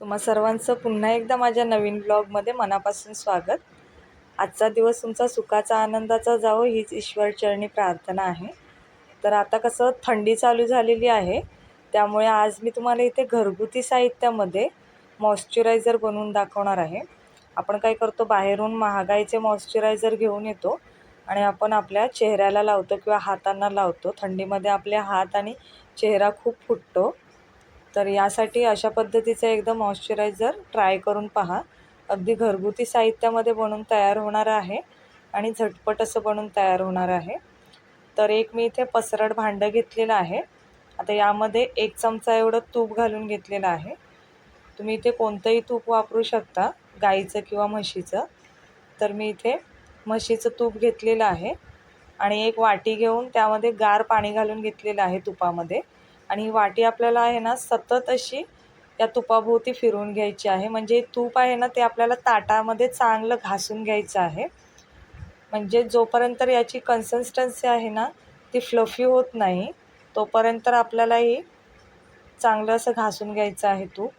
तुम्हा सर्वांचं पुन्हा एकदा माझ्या नवीन ब्लॉगमध्ये मनापासून स्वागत. आजचा दिवस तुमचा सुखाचा आनंदाचा जावो हीच ईश्वरचरणी प्रार्थना आहे. तर आता कसं थंडी चालू झालेली आहे त्यामुळे आज मी तुम्हाला इथे घरगुती साहित्यामध्ये मॉइश्चरायझर बनवून दाखवणार आहे. आपण काय करतो बाहेरून महागाईचे मॉइश्चरायझर घेऊन येतो आणि आपण आपल्या चेहऱ्याला लावतो किंवा हातांना लावतो. थंडीमध्ये आपले हात आणि चेहरा खूप फुटतो. तर यासाठी अशा पद्धतीचं एकदम मॉइश्चरायझर ट्राय करून पहा. अगदी घरगुती साहित्यामध्ये बनून तयार होणार आहे आणि झटपट असं बनून तयार होणार आहे. तर एक मी इथे पसरड भांडं घेतलेलं आहे. आता यामध्ये एक चमचा एवढं तूप घालून घेतलेलं आहे. तुम्ही इथे कोणतंही तूप वापरू शकता गाईचं किंवा म्हशीचं. तर मी इथे म्हशीचं तूप घेतलेलं आहे आणि एक वाटी घेऊन त्यामध्ये गार पाणी घालून घेतलेलं आहे तुपामध्ये. आणि वाटी आपल्याला आहे ना सतत अशी या तुपाभोवती फिरवून घ्यायची आहे. म्हणजे तूप आहे ना ते आपल्याला ताटामध्ये चांगलं घासून घ्यायचं आहे. म्हणजे जोपर्यंत याची कन्सिस्टन्सी आहे ना ती फ्लफी होत नाही तोपर्यंत आपल्यालाही चांगलं असं घासून घ्यायचं आहे तूप.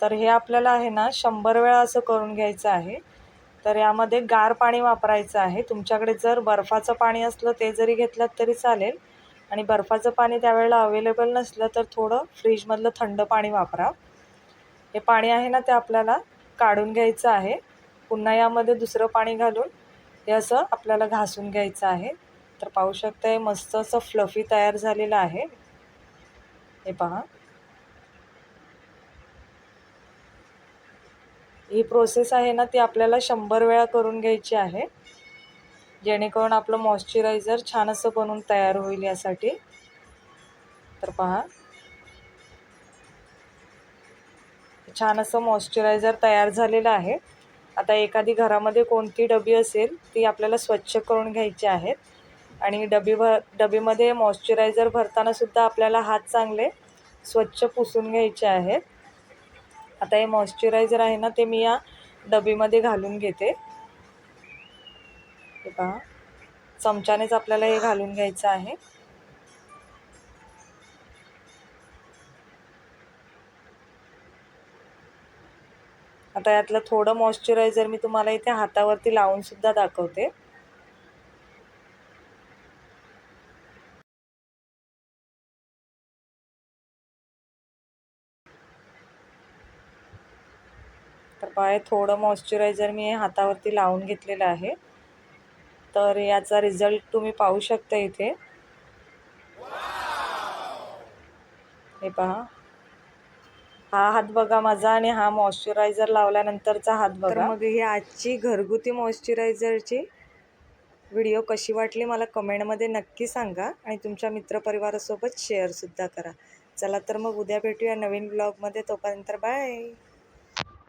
तर हे आपल्याला आहे ना शंभर वेळा असं करून घ्यायचं आहे. तर यामध्ये गार पाणी वापरायचं आहे. तुमच्याकडे जर बर्फाचं पाणी असलं ते जरी घेतलं तरी चालेल. आणि बर्फाचं पाणी त्यावेळेला अवेलेबल नसलं तर थोडं फ्रीजमधलं थंड पाणी वापरा. हे पाणी आहे ना ते आपल्याला काढून घ्यायचं आहे. पुन्हा यामध्ये दुसरं पाणी घालून हे असं आपल्याला घासून घ्यायचं आहे. तर पाहू शकता हे मस्त असं फ्लफी तयार झालेलं आहे. हे पहा. ही प्रोसेस आहे ना ती आपल्याला शंभर वेळा करून घ्यायची आहे. जेणेकरून आपलं मॉइश्चरायझर छान असं बनवून तयार होईल यासाठी. तर पहा. छान असं मॉइश्चरायझर तयार झालेलं आहे. आता एखादी घरामध्ये कोणती डबी असेल ती आपल्याला स्वच्छ करून घ्यायची आहेत. आणि डबी भर डबीमध्ये मॉइश्चरायझर भरतानासुद्धा आपल्याला हात चांगले स्वच्छ पुसून घ्यायचे आहेत. आता हे मॉइश्चरायझर आहे ना ते मी या डबीमध्ये घालून घेते. हे पहा चमच्यानेच आपल्याला हे घालून घ्यायचं आहे. आता यातलं थोडं मॉइश्चरायझर मी तुम्हाला इथे हातावरती लावून सुद्धा दाखवते. तर पाय थोडं मॉइश्चरायझर मी हातावरती लावून घेतलेलं आहे. तर याचा रिझल्ट तुम्ही पाहू शकता इथे. हे पहा. हा हात बघा माझा आणि हा मॉइश्चरायझर लावल्यानंतरचा हात बघा. मग ही आजची घरगुती मॉइश्चरायझरची व्हिडिओ कशी वाटली मला कमेंटमध्ये नक्की सांगा आणि तुमच्या मित्रपरिवारासोबत शेअरसुद्धा करा. चला तर मग उद्या भेटूया नवीन ब्लॉगमध्ये. तोपर्यंत बाय.